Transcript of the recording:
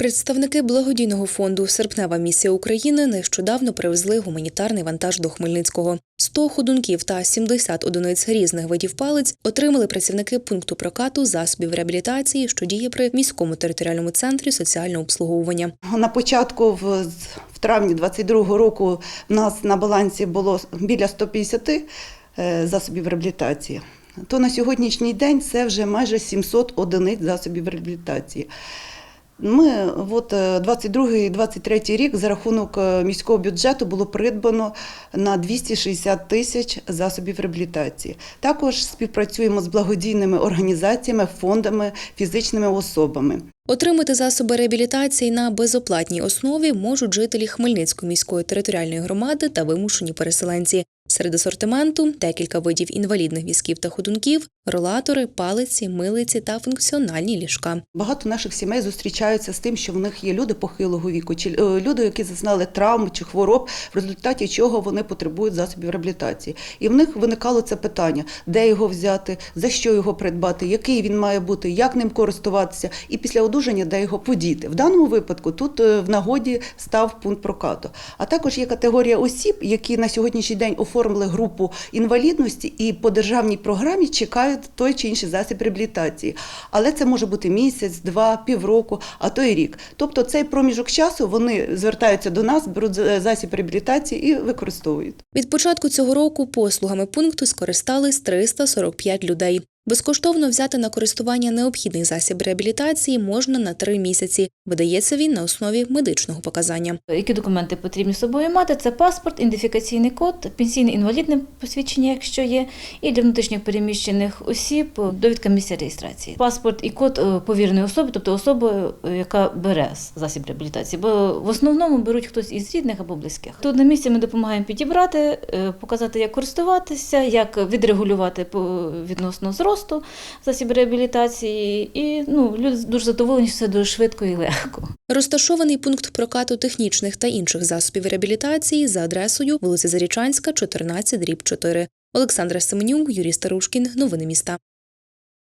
Представники благодійного фонду Серпнева місія України нещодавно привезли гуманітарний вантаж до Хмельницького. 100 ходунків та 70 одиниць різних видів палиць отримали працівники пункту прокату засобів реабілітації, що діє при міському територіальному центрі соціального обслуговування. На початку в, в травні 22-го року в нас на балансі було біля 150 е, засобів реабілітації. То на сьогоднішній день це вже майже 700 одиниць засобів реабілітації. Ми от 22-23 рік за рахунок е, міського бюджету було придбано на 260 тисяч засобів реабілітації. Також співпрацюємо з благодійними організаціями, фондами, фізичними особами. Отримати засоби реабілітації на безоплатній основі можуть жителі Хмельницької міської територіальної громади та вимушені переселенці. Серед асортименту декілька видів інвалідних візків та ходунків, ролатори, палиці, милиці та функціональні ліжка. Багато наших сімей зустрічаються з тим, що в них є люди похилого віку, чи е, люди, які зазнали травм чи хвороб, в результаті чого вони потребують засобів реабілітації. І в них виникало це питання: де його взяти, за що його придбати, який він має бути, як ним користуватися, і після одужання де його подіти. В даному випадку тут е, в нагоді став пункт прокату. А також є категорія осіб, які на сьогоднішній день оформили групу інвалідності і по державній програмі чекають той чи інший засіб реабілітації. Але це може бути місяць, два, півроку, а то й рік. Тобто цей проміжок часу вони звертаються до нас, беруть засіб реабілітації і використовують. Від початку цього року послугами пункту скористались 345 людей. Безкоштовно взяти на користування необхідний засіб реабілітації можна на три місяці. Видається він на основі медичного показання. Які документи потрібні з собою мати? Це паспорт, ідентифікаційний код, пенсійне інвалідне посвідчення, якщо є, і для внутрішньо переміщених осіб довідка місця реєстрації. Паспорт і код е, повіреної особи, тобто особи, е, яка бере засіб реабілітації. Бо в основному беруть хтось із рідних або близьких. Тут на місці ми допомагаємо підібрати, е, показати, як користуватися, як відрегулювати відносно зросту засіб реабілітації. І ну, люди дуже задоволені, що все дуже швидко і легко. Розташований пункт прокату технічних та інших засобів реабілітації за адресою вулиця Зарічанська, 14, дріб 4. Олександра Семенюк, Юрій Старушкін. Новини міста.